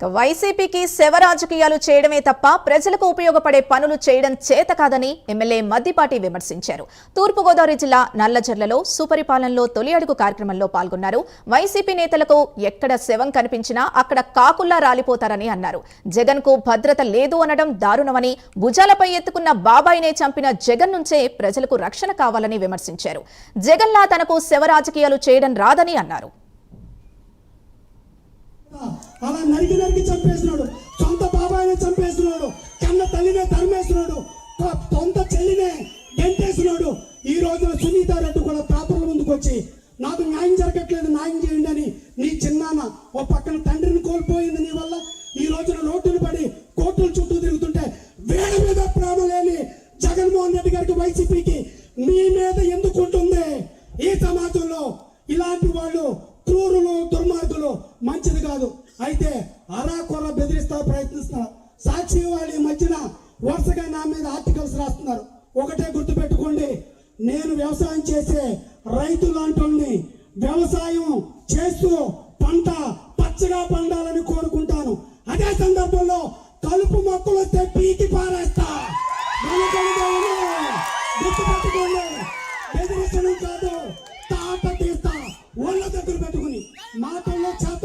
వైసీపీకి శవ రాజకీయాలు చేయడమే తప్ప ప్రజలకు ఉపయోగపడే పనులు చేయడం చేత కాదని ఎమ్మెల్యే మద్దిపాటి విమర్శించారు. తూర్పుగోదావరి జిల్లా నల్లజర్లలో సుపరిపాలనలో తొలి అడుగు కార్యక్రమంలో పాల్గొన్నారు. వైసీపీ నేతలకు ఎక్కడ శవం కనిపించినా అక్కడ కాకుల్లా రాలిపోతారని అన్నారు. జగన్కు భద్రత లేదు అనడం దారుణమని భుజాలపై ఎత్తుకున్న బాబాయినే చంపిన జగన్ నుంచే ప్రజలకు రక్షణ కావాలని విమర్శించారు. జగన్లా తనకు శవ రాజకీయాలు చేయడం రాదని అన్నారు. అలా నరికి నరికి చంపేస్తున్నాడు సొంత బాబాయిని చంపేస్తున్నాడు కన్న తల్లినే తరిమేస్తున్నాడు సొంత చెల్లినే గెంటేస్తున్నాడు ఈ రోజున సునీత రెడ్డి కూడా పేపర్ల ముందుకు వచ్చి నాకు న్యాయం జరగట్లేదు న్యాయం చేయండి అని నీ చిన్నాన్న ఓ పక్కన తండ్రిని కోల్పోయింది నీ వల్ల. ఈ రోజున రోడ్డును పడి కోర్టుల చుట్టూ తిరుగుతుంటే వేడ మీద ప్రేమ లేని జగన్మోహన్ రెడ్డి గారికి వైసీపీకి మీ మీద ఎందుకు ఉంటుంది? ఈ సమాజంలో ఇలాంటి వాళ్ళు క్రూరులు దుర్మార్గులు మంచిది కాదు. అయితే అరాకొర బెదిరిస్తా ప్రయత్నిస్తున్నారు. సాక్షి వాళ్ళు ఈ మధ్యన వరుసగా నా మీద ఆర్టికల్స్ రాస్తున్నారు. ఒకటే గుర్తుపెట్టుకోండి నేను వ్యవసాయం చేసే రైతు లాంటి వ్యవసాయం చేస్తూ పంట పచ్చగా పండాలని కోరుకుంటాను. అదే సందర్భంలో కలుపు మొక్కలు వస్తే పీకి పారేస్తా. గుర్తుపెట్టుకోండి బెదిరించడం కాదు. ఓళ్ళ దగ్గర పెట్టుకుని మాటల్లో చాలా